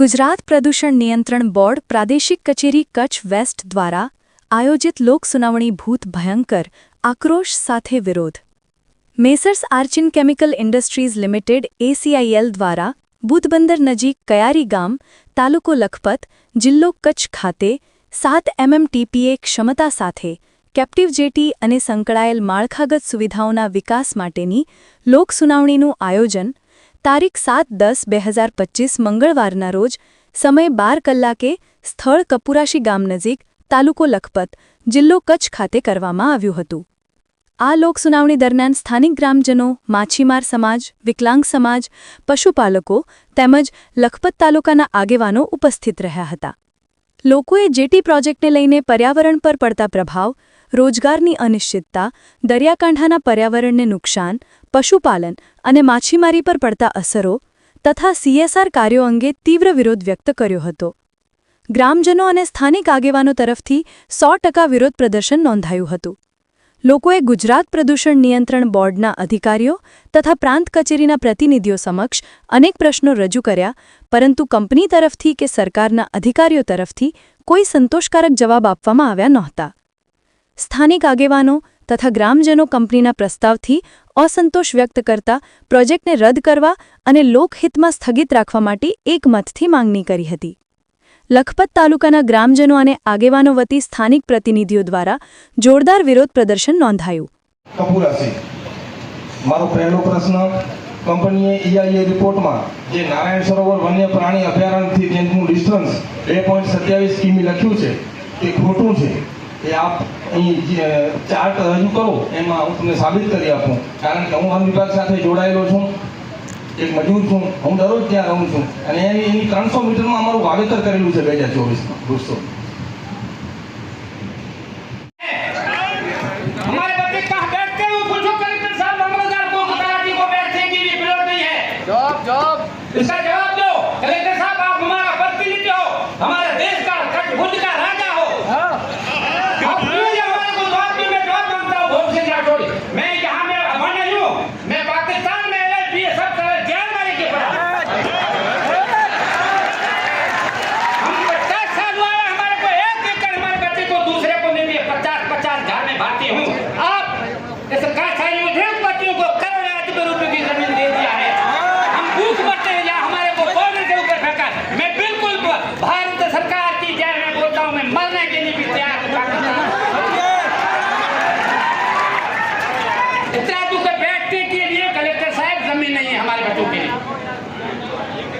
ગુજરાત પ્રદૂષણ નિયંત્રણ બોર્ડ પ્રાદેશિક કચેરી કચ્છ વેસ્ટ દ્વારા આયોજિત લોક સુનાવણી ભૂત ભયંકર આક્રોશ સાથે વિરોધ. Messrs Archin chemical industries limited ACIL દ્વારા બુધબંદર નજીક કયારી ગામ, તાલુકો લખપત, જિલ્લો કચ્છ ખાતે સાત એમએમટીપીએ ક્ષમતા સાથે કેપ્ટિવ જેટી અને સંકળાયેલ માળખાગત સુવિધાઓના વિકાસ માટેની લોક સુનાવણીનું આયોજન તારીખ સાત દસ બે હજાર પચીસ મંગળવારના રોજ સમય બાર કલાકે સ્થળ કપુરાશી ગામ નજીક તાલુકો લખપત, જિલ્લો કચ્છ ખાતે કરવામાં આવ્યું હતું. આ લોકસુનાવણી દરમિયાન સ્થાનિક ગ્રામજનો, માછીમાર સમાજ, વિકલાંગ સમાજ, પશુપાલકો તેમજ લખપત તાલુકાના આગેવાનો ઉપસ્થિત રહ્યા હતા. લોકોએ જેટી પ્રોજેક્ટને લઈને પર્યાવરણ પર પડતા પ્રભાવ, રોજગારની અનિશ્ચિતતા, દરિયાકાંઠાના પર્યાવરણને નુકસાન, પશુપાલન અને માછીમારી પર પડતા અસરો તથા સીએસઆર કાર્યો અંગે તીવ્ર વિરોધ વ્યક્ત કર્યો હતો. ગ્રામજનો અને સ્થાનિક આગેવાનો તરફથી સો ટકા વિરોધ પ્રદર્શન નોંધાયું હતું. લોકોએ ગુજરાત પ્રદૂષણ નિયંત્રણ બોર્ડના અધિકારીઓ તથા પ્રાંત કચેરીના પ્રતિનિધિઓ સમક્ષ અનેક પ્રશ્નો રજૂ કર્યા, પરંતુ કંપની તરફથી કે સરકારના અધિકારીઓ તરફથી કોઈ સંતોષકારક જવાબ આપવામાં આવ્યા નહોતા. સ્થાનિક આગેવાનો તથા ગ્રામજનો કંપનીના પ્રસ્તાવથી અસંતોષ વ્યક્ત કરતા, પ્રોજેક્ટને રદ કરવા અને લોકહિતમાં સ્થગિત રાખવા માટે એકમતથી માંગણી કરી હતી. લખપત તાલુકાના ગ્રામજનો અને આગેવાનો વતી સ્થાનિક પ્રતિનિધિઓ દ્વારા જોરદાર વિરોધ પ્રદર્શન નોંધાયું. કંપનીએ ઈઆઈએ રિપોર્ટમાં જે નારાયણ સરોવર વન્ય પ્રાણી અભયારણ્યથી જેનું ડિસ્ટન્સ બે કિમી લખ્યું છે, તે ખોટું છે. એ આપ અહીં જે ચાર્ટ રજૂ કરો એમાં હું તમને સાબિત કરી આપું કારણ કે હું વન વિભાગ સાથે જોડાયેલો છું એક મજૂર છું હું દરરોજ ત્યાં રહું છું અને એની એની ત્રણસો મીટરમાં અમારું વાવેતર કરેલું છે બે હજાર ચોવીસમાં વૃક્ષો हमारे बच्चे कहाँ बैठते हैं वो पूछो कलेक्टर साहब मामलतदार को तलाटी को बैठने की भी जरूरत नहीं है जॉब जॉब इसका जवाब दो कलेक्टर साहब आप हमारा प्रतिनिधि हो हमारे देश का कठभुज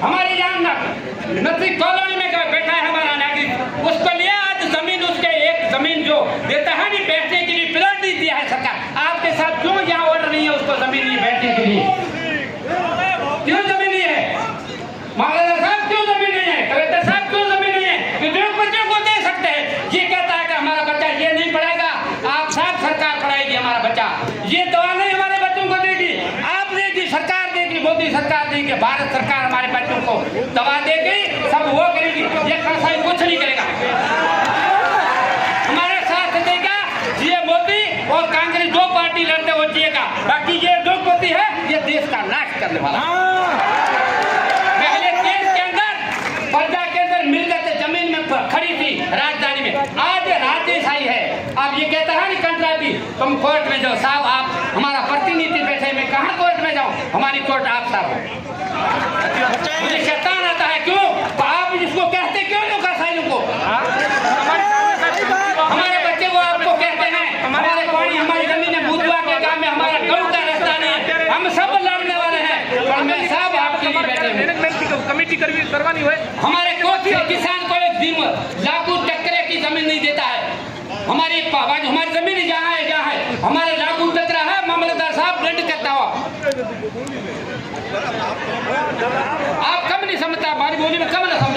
हमारे यहाँ न- नथी कॉलोनी में का बैठा है हमारा नागरिक उसको लिया आज जमीन उसके एक जमीन जो देता है नहीं बैठने के लिए प्लॉट नहीं दिया है सरकार आपके साथ क्यों यहाँ ऑर्डर नहीं है उसको जमीन नहीं बैठने के लिए मोदी सरकार देगी भारत सरकार हमारे बच्चों को दवा देगी सब वो करेगी ये कसाई कुछ नहीं करेगा। हमारा साथ देगा ये मोदी और कांग्रेस दो पार्टी लड़ते हो जिएगा। बाकी ये उद्योगपति है ये देश का नाश करने वाला। पहले देश के अंदर प्रजा के अंदर मिलकत ज़मीन में खड़ी थी राजधानी में। आज राजेशाही है। अब ये कहता है ना कंट्राटी तुम कोर्ट में जाओ साहब में जाऊँ हमारी कोर्ट आप साहब हो मुझे शैतान आता है क्यों तो आप इसको कहते क्यों लोग कसाईयों को हमारे बच्चे को आपको कहते हैं हमारे पानी हमारी जमीन है बुधवा के गांव में हमारा गऊ का रास्ता नहीं है हम सब लड़ने वाले हैं पर मैं सब आपके लिए बैठे हूँ मैनेजमेंट की कमेटी करवी करवानी હોય हमारे कोच से किसान को एक दिन लाखों टकरे की जमीन नहीं देता है हमारी पावाज हमारी जमीन जहाँ है जहाँ है हमारे आप कब नहीं समझता हमारी बोली में कब ना समझे हिंदी में समझे हैं